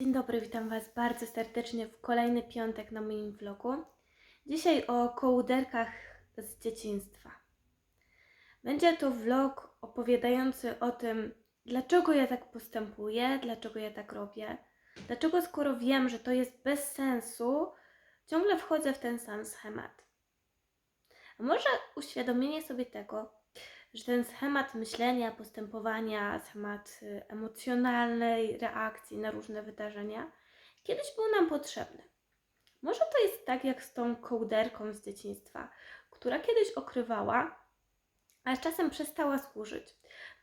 Dzień dobry, witam Was bardzo serdecznie w kolejny piątek na moim vlogu. Dzisiaj o kołderkach z dzieciństwa. Będzie to vlog opowiadający o tym, dlaczego ja tak postępuję, dlaczego ja tak robię, dlaczego skoro wiem, że to jest bez sensu, ciągle wchodzę w ten sam schemat. A może uświadomienie sobie tego, że ten schemat myślenia, postępowania, schemat y, emocjonalnej reakcji na różne wydarzenia kiedyś był nam potrzebny. Może to jest tak jak z tą kołderką z dzieciństwa, która kiedyś okrywała, a z czasem przestała służyć.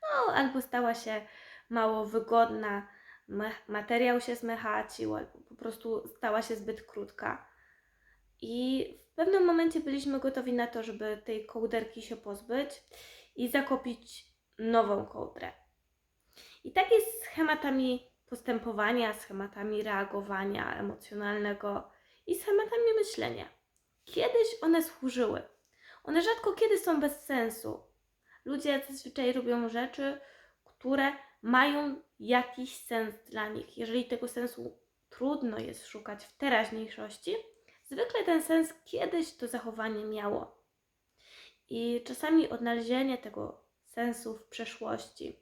No, albo stała się mało wygodna, materiał się zmechacił, albo po prostu stała się zbyt krótka. I w pewnym momencie byliśmy gotowi na to, żeby tej kołderki się pozbyć i zakupić nową kołdrę. I tak jest schematami postępowania, schematami reagowania emocjonalnego i schematami myślenia. Kiedyś one służyły. One rzadko kiedy są bez sensu. Ludzie zazwyczaj robią rzeczy, które mają jakiś sens dla nich. Jeżeli tego sensu trudno jest szukać w teraźniejszości, zwykle ten sens kiedyś to zachowanie miało. I czasami odnalezienie tego sensu w przeszłości,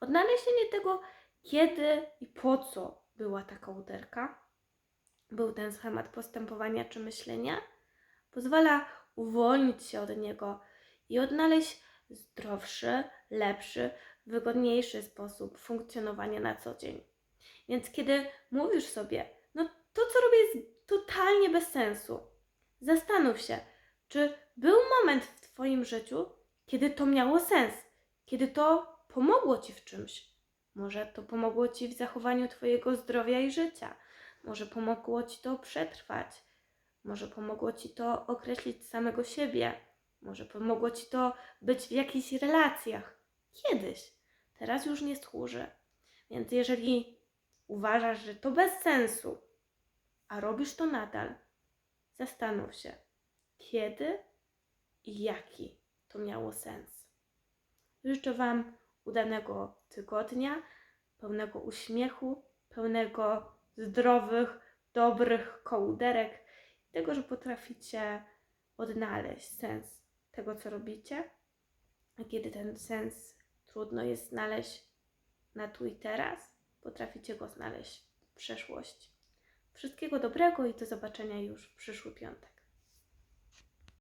odnalezienie tego, kiedy i po co była ta kołderka, był ten schemat postępowania czy myślenia, pozwala uwolnić się od niego i odnaleźć zdrowszy, lepszy, wygodniejszy sposób funkcjonowania na co dzień. Więc kiedy mówisz sobie, no to co robię jest totalnie bez sensu, zastanów się, czy był moment w Twoim życiu, kiedy to miało sens, kiedy to pomogło Ci w czymś. Może to pomogło Ci w zachowaniu Twojego zdrowia i życia, może pomogło Ci to przetrwać, może pomogło Ci to określić samego siebie, może pomogło Ci to być w jakichś relacjach. Kiedyś, teraz już nie służy. Więc jeżeli uważasz, że to bez sensu, a robisz to nadal, zastanów się, kiedy i jaki to miało sens. Życzę Wam udanego tygodnia, pełnego uśmiechu, pełnego zdrowych, dobrych kołderek, tego, że potraficie odnaleźć sens tego, co robicie, a kiedy ten sens trudno jest znaleźć na tu i teraz, potraficie go znaleźć w przeszłości. Wszystkiego dobrego i do zobaczenia już w przyszły piątek.